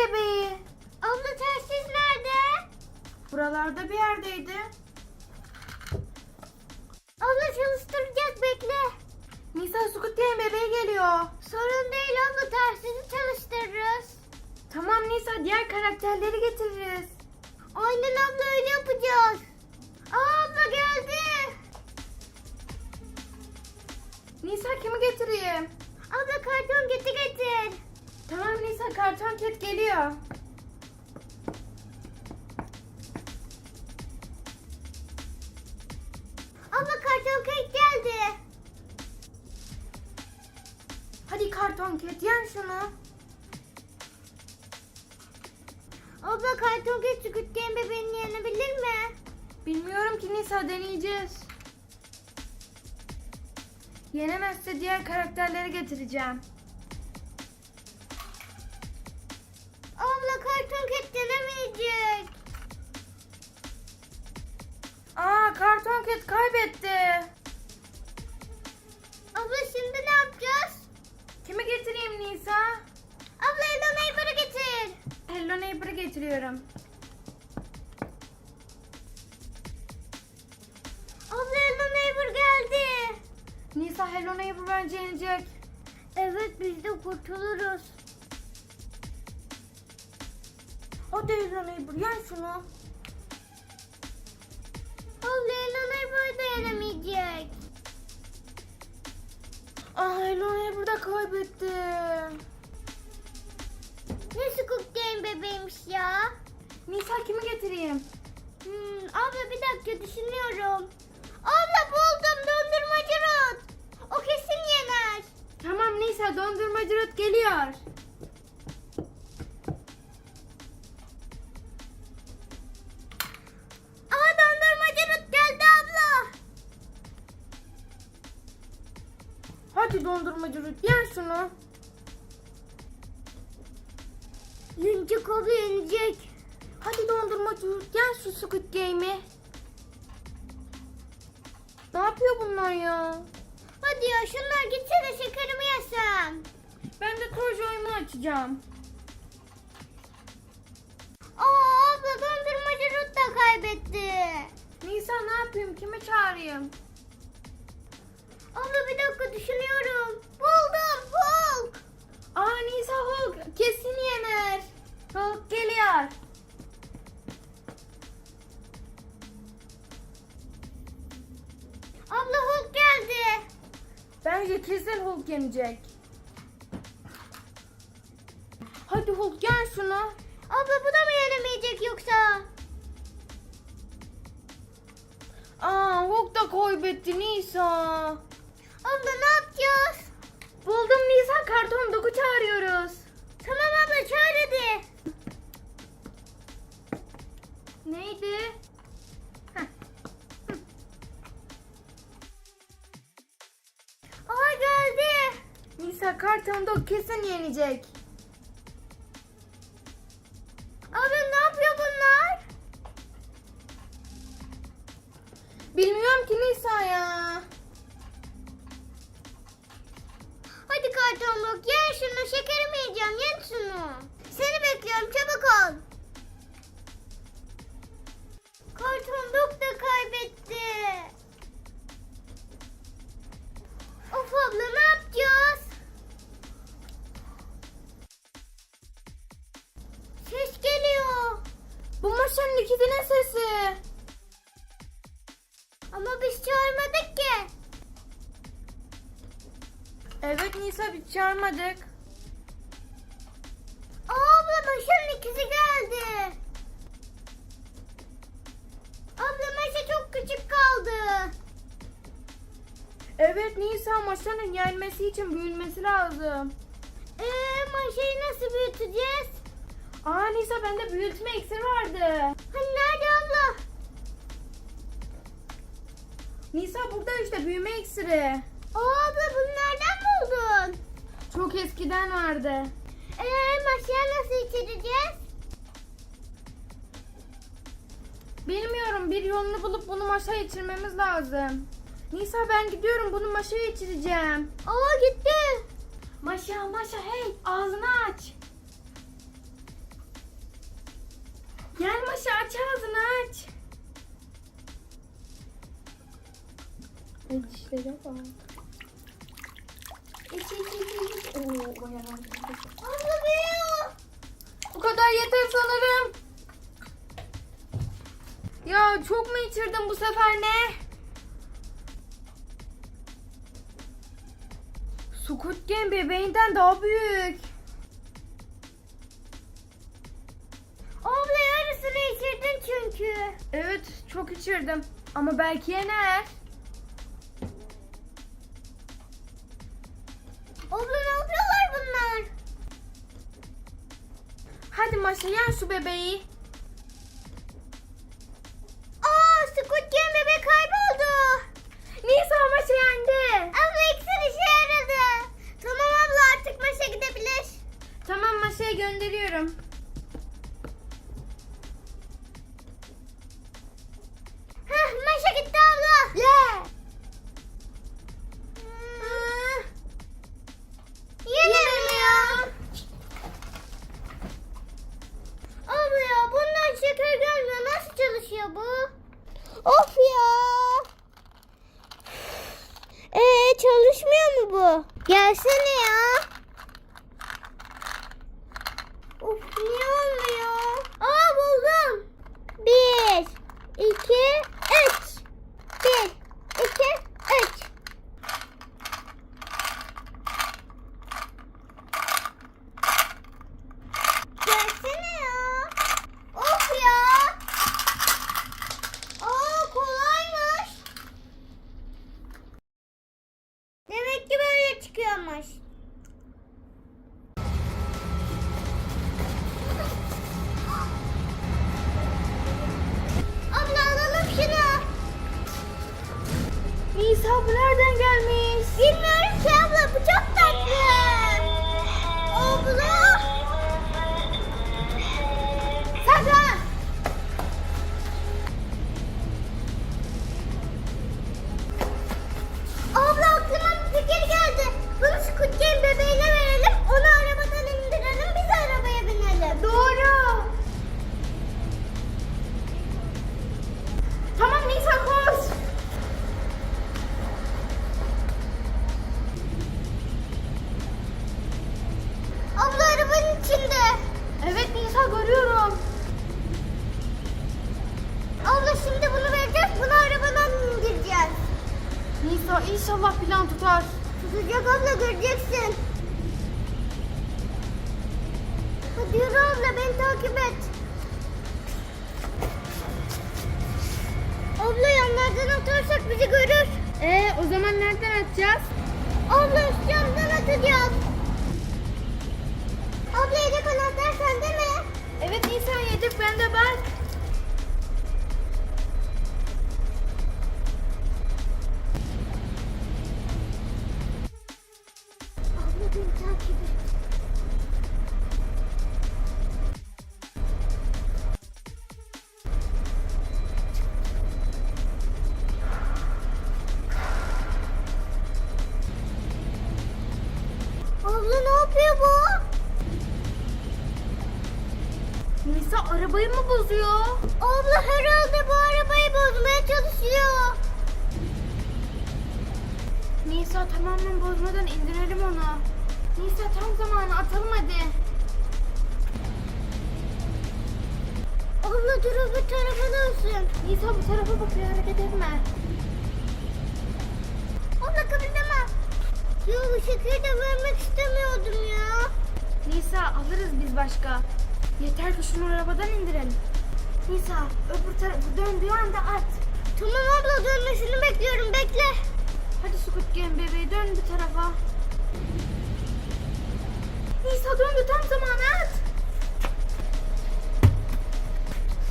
bebeği. Abla telsiz nerede? Buralarda bir yerdeydi. Abla çalıştıracağız bekle. Nisa Game bebeği geliyor. Sorun değil abla telsizi çalıştırırız. Tamam Nisa diğer karakterleri getiririz. Aynen abla öyle yapacağız. Aa, abla geldi. Nisa kimi getireyim? Abla karton getir getir. Tamam Nisa karton ket geliyor. Abla karton kek geldi. Hadi karton ket yen şunu. Abla karton kek Squid Game bebeğini yenebilir mi? Bilmiyorum ki Nisa deneyeceğiz. Yenemezse diğer karakterleri getireceğim. Karton kek denemeyecek. Aa karton ket kaybetti. Abla şimdi ne yapacağız? Kimi getireyim Nisa? Abla Hello Neighbor'ı getir. Hello Neighbor'ı getiriyorum. Abla Hello Neighbor geldi. Nisa Hello Neighbor bence yenecek. Evet biz de kurtuluruz. Hadi Hello Neighbor yen şunu. Abla Hello Neighbor da yenemeyecek. Aa Hello Neighbor da kaybetti. Ne Squid Game bebeğiymiş ya. Nisa kimi getireyim? Hmm, abla bir dakika düşünüyorum. Abla buldum dondurmacı Ruth. O kesin yener. Tamam Nisa dondurmacı Ruth geliyor. Hadi dondurmacı yen şunu. Yenecek abla yenecek. Hadi dondurmacı yen şu Squid Game'i. Ne yapıyor bunlar ya? Hadi ya şunlar gitse de şekerimi yesem. Ben de Toy oyunu açacağım. Aa abla dondurmacı Ruth da kaybetti. Nisa ne yapayım? Kimi çağırayım? Yenecek. Hadi Hulk yen şunu. Abla bu da mı yenemeyecek yoksa? Aa Hulk da kaybetti Nisa. Abla ne yapacağız? Buldum Nisa karton doku çağırıyoruz. Tamam abla çağır hadi. Neydi? Nisa karton dok kesin yenecek. İkidinin sesi. Ama biz çağırmadık ki. Evet Nisa biz çağırmadık. Abla Maşa'nın ikizi geldi. Abla Maşa çok küçük kaldı. Evet Nisa maşanın yenmesi için büyümesi lazım. Ee, Maşa'yı nasıl büyüteceğiz? Aa Nisa bende büyütme iksiri vardı. Hani nerede abla? Nisa burada işte büyüme iksiri. Aa, abla bunu nereden buldun? Çok eskiden vardı. Ee, Maşa'ya nasıl içireceğiz? Bilmiyorum bir yolunu bulup bunu maşaya içirmemiz lazım. Nisa ben gidiyorum bunu maşaya içireceğim. Aa gitti. Maşa Maşa hey ağzını aç. Gel Maşa aç ağzını aç. Dişlere bak. İç iç iç iç. Oo bayağı. Abla büyüyor. Bu kadar yeter sanırım. Ya çok mu içirdin bu sefer ne? Squid Game bebeğinden daha büyük. Çok içirdim. Ama belki yener. Abla ne yapıyorlar bunlar? Hadi Maşa yen şu bebeği. Of ya. Ee çalışmıyor mu bu? Gelsene ya. Of niye olmuyor? Aa buldum. Bir, iki, üç. Bir, iki, üç. Gelsene ya. Of ya. Aa kolaymış. Demek ki böyle çıkıyormuş. Abla alalım şunu. Nisa bu nereden Ee o zaman nereden atacağız? Abla üst camdan atacağız. Abla yedek anahtar sende mi? Evet Nisa yedik ben de bak. Arabayı mı bozuyor? Abla herhalde bu arabayı bozmaya çalışıyor. Nisa tamamen bozmadan indirelim onu. Nisa tam zamanı atalım hadi. Abla dur öbür tarafa dönsün. Nisa bu tarafa bakıyor hareket etme. Abla kıpırdama. Ya bu şekeri de vermek istemiyordum ya. Nisa alırız biz başka. Yeter ki şunu arabadan indirelim. Nisa öbür tarafı döndüğü anda at. Tamam abla dönmesini bekliyorum bekle. Hadi Squid Game bebeği dön bir tarafa. Nisa döndü tam zamanı at.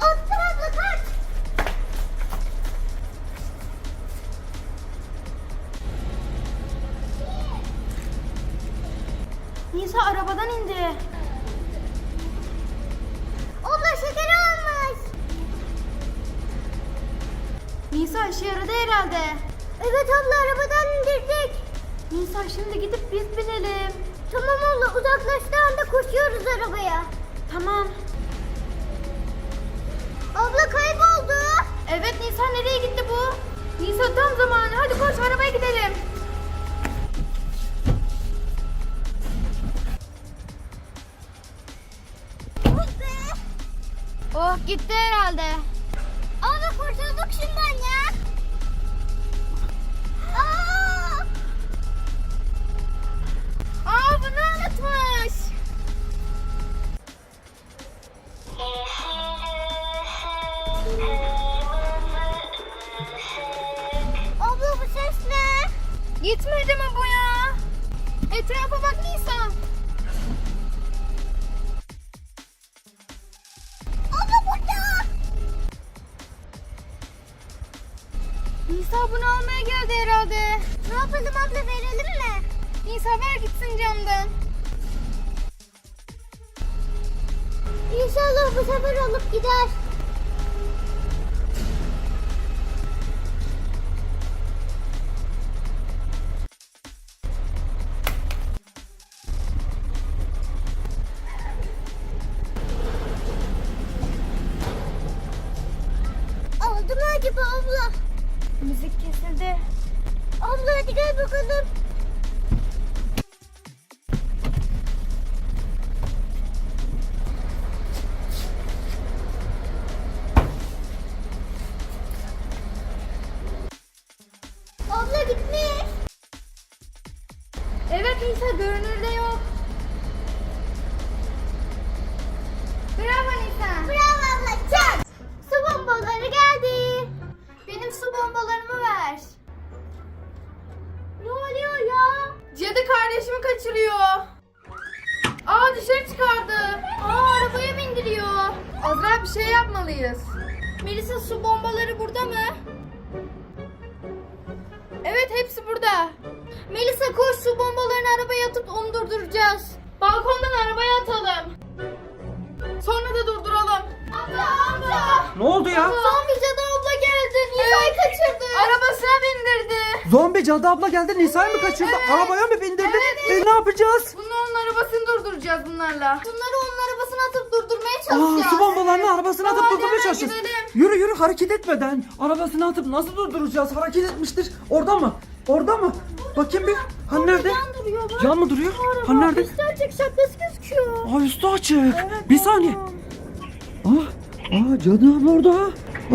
Attım abla kaç. Nisa arabadan indi. Herhalde. Evet abla arabadan indirdik. Nisa şimdi gidip biz binelim. arabaya. Tamam. Abla kayboldu. Evet Nisa nereye gitti bu? Nisa tam zamanı. Hadi koş arabaya gidelim. Oh. Oh gitti herhalde. Abla bu ses ne? Gitmedi mi bu ya? Etrafa bak Nisa. Abla burada. Nisa bunu almaya geldi herhalde. Ne yapalım abla verelim mi? Nisa ver gitsin camdan. İnşallah bu sefer alıp gider. Acaba abla? Müzik kesildi. Abla hadi gel bakalım. Kaçırıyor. Aa dışarı çıkardı. Aa arabaya bindiriyor. Azra bir şey yapmalıyız. Melisa su bombaları burada mı? Evet hepsi burada. Melisa koş su bombalarını arabaya atıp onu durduracağız. Balkondan arabaya atalım. Sonra da durduralım. Abla abla. Ne oldu ya? Zombi cadı abla geldi. Nisa'yı kaçırdı. Arabasına bindirdi. Zombi cadı abla geldi Nisa'yı mı kaçırdı? Evet. Arabaya mı bindirdi? Evet. E ne yapacağız? Bunu onun arabasını durduracağız bunlarla. Bunları onun arabasına atıp durdurmaya Aa, çalışacağız. su bombalarını arabasına atıp Hadi durdurmaya hemen çalışacağız. gidelim. Yürü yürü hareket etmeden. Arabasına atıp nasıl durduracağız? Hareket etmiştir. Orada mı? Orada mı? Bakayım bir. Hani nerede? Yan duruyor bak. Yan mı duruyor? Hani nerede? Üstü açık şapkası gözüküyor. Aa üstü açık. bir saniye. Aa, aa cadı abla orada.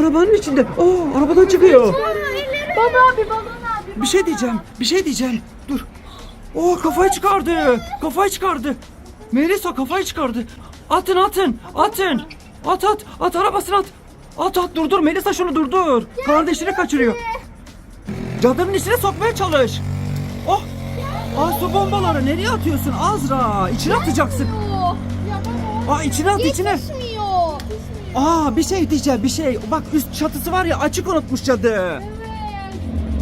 Arabanın içinde. Aa arabadan çıkıyor. Baba bir balon abi. Bir şey diyeceğim. Bir şey diyeceğim. Dur. Oo kafayı çıkardı. Kafayı çıkardı. Melisa kafayı çıkardı. Atın atın. Atın. At at. At arabasını at. At at durdur. Melisa şunu durdur. Kardeşini kaçırıyor. Cadının içine sokmaya çalış. Oh. Aa su bombaları nereye atıyorsun Azra? İçine atacaksın. Aa içine at içine. Aa bir şey diyeceğim bir şey. Bak üst çatısı var ya açık unutmuş cadı.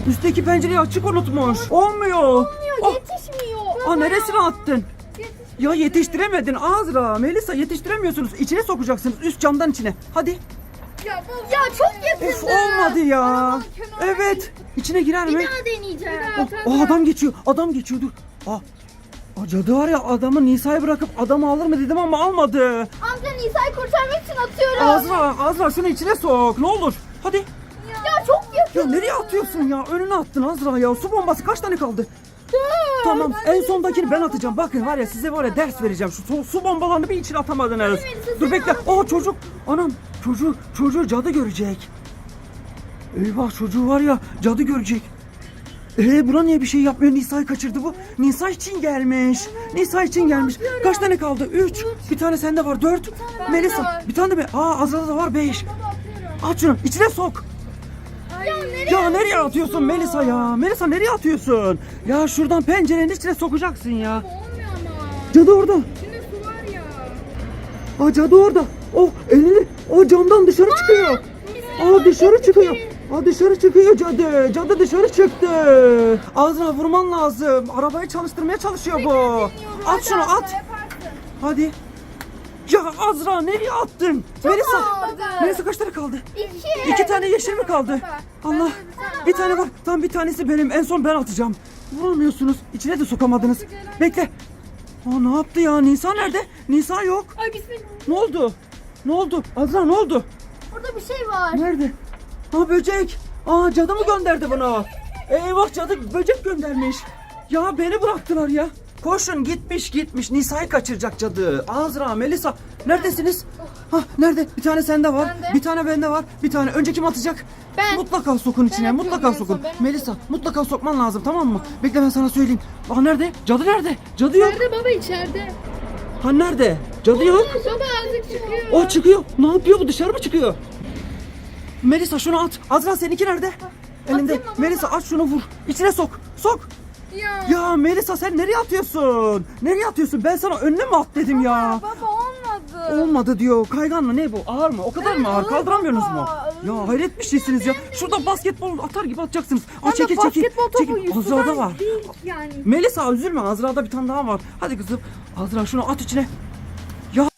Üstteki pencereyi açık unutmuş. Olmuyor. Oh. Yetişmiyor. Aa neresine attın? Ya yetiştiremedin Azra. Melisa yetiştiremiyorsunuz. İçine sokacaksınız üst camdan içine. Hadi. Ya, ya çok yakındı. Of olmadı ya. Evet. İçine girer mi? deneyeceğim. Oh, aa, adam geçiyor. Adam geçiyor dur. Aa, aa, cadı var ya adamı Nisa'yı bırakıp adamı alır mı dedim ama almadı. Amca Nisa'yı kurtarmak için atıyorum. Azra, Azra şunu içine sok. Ne olur. Hadi. Ya çok yakın. Ya nereye atıyorsun ya? Önüne attın Azra ya. Su bombası kaç tane kaldı? Tamam en sondakini ben atacağım. Bakın var ya size ya ders vereceğim. Şu su, su bombalarını bir içine atamadınız. Dur bekle. Aa çocuk. Anam çocuğu, çocuğu cadı görecek. Eyvah çocuğu var ya cadı görecek. Ee buna niye bir şey yapmıyor? Nisa'yı kaçırdı bu. Nisa için gelmiş. Nisa için gelmiş. Kaç tane kaldı? Üç. Bir tane sende var. Dört. Melisa. Bir tane de be. Aa Azra'da da var. Beş. At şunu. içine sok. Ya nereye? Ya nereye atıyorsun Melisa ya? Melisa nereye atıyorsun? Ya şuradan pencerenin içine sokacaksın ya. Olmuyor ama. Cadı orada. İçinde su var ya. Aa cadı orada. Oh elini o camdan dışarı çıkıyor. Aa dışarı çıkıyor. Aa dışarı çıkıyor cadı. Cadı dışarı çıktı. Ağzına vurman lazım. Arabayı çalıştırmaya çalışıyor bu. At şunu at. Hadi. Ya Azra nereye attın? Melisa. ağırdı. Melisa kaç tane kaldı? İki. İki tane yeşil mi kaldı? Allah. Bir tane var. Tam bir tanesi benim. En son ben atacağım. Vuramıyorsunuz. İçine de sokamadınız. Bekle. Aa, ne yaptı ya? Nisa nerede? Nisa yok. Ay bismillah. Ne oldu? Ne oldu? Azra ne oldu? Orada bir şey var. Nerede? Ha böcek. Aa cadı mı gönderdi bunu? Eyvah cadı böcek göndermiş. Ya beni bıraktılar ya. Koşun gitmiş gitmiş. Nisa'yı kaçıracak cadı. Azra, Melisa. Neredesiniz? Ha nerede? Bir tane sende var. Bende. Bir tane bende var. Bir tane. Önce kim atacak? Ben. Mutlaka sokun içine. yapıyorum Mutlaka sokun. ben Melisa mutlaka sokman lazım tamam mı? Bekle ben sana söyleyeyim. Aa nerede? Cadı nerede? Cadı yok. Nerede baba içeride? Ha nerede? Cadı yok. Baba azıcık çıkıyor. O çıkıyor. Ne yapıyor bu? Dışarı mı çıkıyor? Melisa şunu at. Azra seninki nerede? Elinde. Melisa at şunu vur. İçine sok. Sok. Ya. Ya Melisa sen nereye atıyorsun? Nereye atıyorsun? Ben sana önüne mi at dedim ya? Baba olmadı. Olmadı diyor. Kaygan mı ne bu? Ağır mı? O kadar mı ağır? Kaldıramıyorsunuz mu? baba. Ya hayret bir şeysiniz ya. Şurada basketbol atar gibi atacaksınız. Aa, çekil çekil. basketbol topu çekil. Azra'da var. yani. Melisa üzülme. Azra'da bir tane daha var. Hadi kızım. Azra şunu at içine. Ya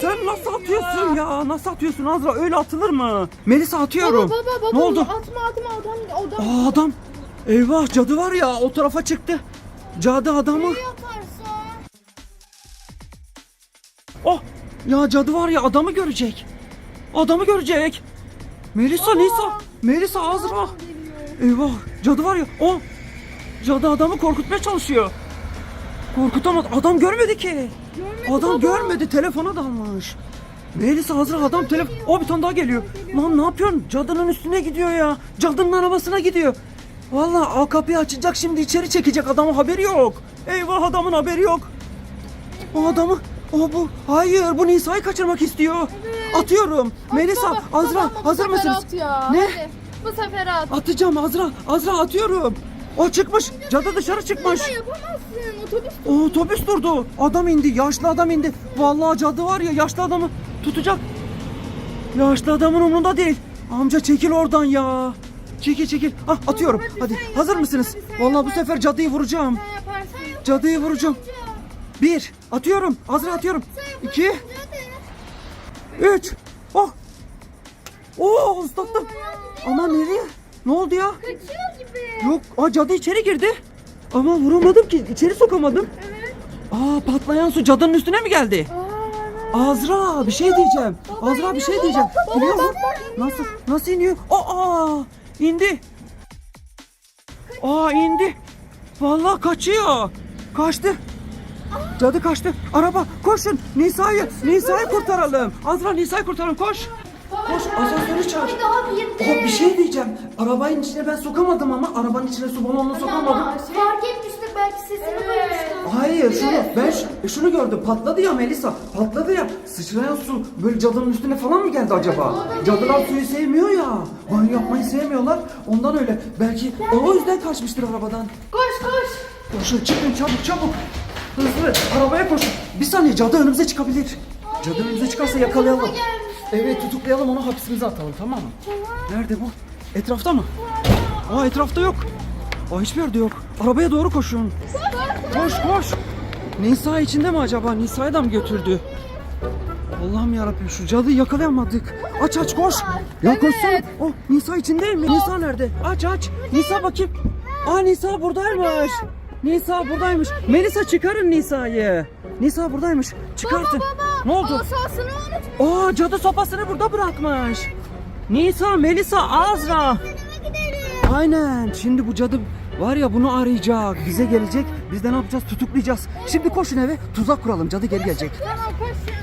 sen nasıl atıyorsun ya? Nasıl atıyorsun Azra? Öyle atılır mı? Melisa atıyorum. Baba baba baba. Ne oldu? Atma atma adam adam. Aa adam. Eyvah cadı var ya o tarafa çıktı. Cadı adamı. yaparsa? Oh ya cadı var ya adamı görecek. Adamı görecek. Melisa Nisa. Melisa Azra. Eyvah cadı var ya. O cadı adamı korkutmaya çalışıyor. Korkutamaz. Adam görmedi ki. adam görmedi. Telefona dalmış. Melisa Azra adam telefon. O bir tane daha geliyor. Lan ne yapıyorsun? Cadının üstüne gidiyor ya. Cadının arabasına gidiyor. Vallahi o kapıyı açacak şimdi içeri çekecek adamın haberi yok. Eyvah adamın haberi yok. O adamı o bu. Hayır bu Nisa'yı kaçırmak istiyor. Atıyorum. Melisa, Baba, Azra bu hazır mısınız? At ya. Ne? Hadi. Bu sefer at. Atacağım Azra. Azra atıyorum. O çıkmış. Cadı dışarı çıkmış. Yapamazsın. Otobüs O otobüs durdu. Adam indi. Yaşlı adam indi. Vallahi cadı var ya yaşlı adamı tutacak. Yaşlı adamın umurunda değil. Amca çekil oradan ya. Çekil çekil. Ah atıyorum. hadi Hadi. Hazır mısınız? hadi Vallahi bu sefer cadıyı vuracağım. Cadıyı vuracağım. Bir. Atıyorum. Azra atıyorum. İki. Üç. Oh. Oo ıslattım. Ama nereye? Ne oldu ya? Kaçıyor gibi. Yok. Aa cadı içeri girdi. Ama vuramadım ki. İçeri sokamadım. Evet. Aa patlayan su cadının üstüne mi geldi? Aa, Azra bir şey diyeceğim. Azra bir şey diyeceğim. Baba, Biliyor musun? baba, Nasıl? Nasıl iniyor? Aa indi. Aa indi. Vallahi kaçıyor. Kaçtı. Cadı kaçtı. Araba koşun. Nisa'yı Nisa'yı kurtaralım. Azra Nisa'yı kurtaralım koş. Koş asansörü çağır. Daha bir Aa, bir şey diyeceğim. Arabanın içine ben sokamadım ama arabanın içine su balonunu sokamadım. Fark etmiştir belki sesini duymuştur. Hayır şunu ben şunu gördüm patladı ya Melisa patladı ya sıçrayan su böyle cadının üstüne falan mı geldi acaba? Cadılar suyu sevmiyor ya banyo yapmayı sevmiyorlar ondan öyle belki o yüzden kaçmıştır arabadan. Koş koş. Koşun çıkın çabuk çabuk hızlı arabaya koşun bir saniye cadı önümüze çıkabilir. Cadı önümüze çıkarsa yakalayalım. Evet tutuklayalım onu hapsimize atalım tamam mı? Nerede bu? Etrafta mı? Aa etrafta yok. Aa hiçbir yerde yok. Arabaya doğru koşun. Koş koş. Nisa içinde mi acaba? Nisa'yı da mı götürdü? Allah'ım yarabbim şu cadıyı yakalayamadık. Aç aç koş. Ya koşsana. Oh Nisa içinde mi? Nisa nerede? Aç aç. Nisa bakayım. Aa Nisa buradaymış. Nisa buradaymış. Melisa çıkarın Nisa'yı. Nisa buradaymış. Çıkartın. Ne oldu? Asasını unutma. Aa cadı sopasını burada bırakmış. Nisa, Melisa, Azra. Aynen. Şimdi bu cadı var ya bunu arayacak. Bize gelecek. Biz de ne yapacağız? Tutuklayacağız. Şimdi koşun eve. Tuzak kuralım. Cadı geri gelecek. Tamam koş.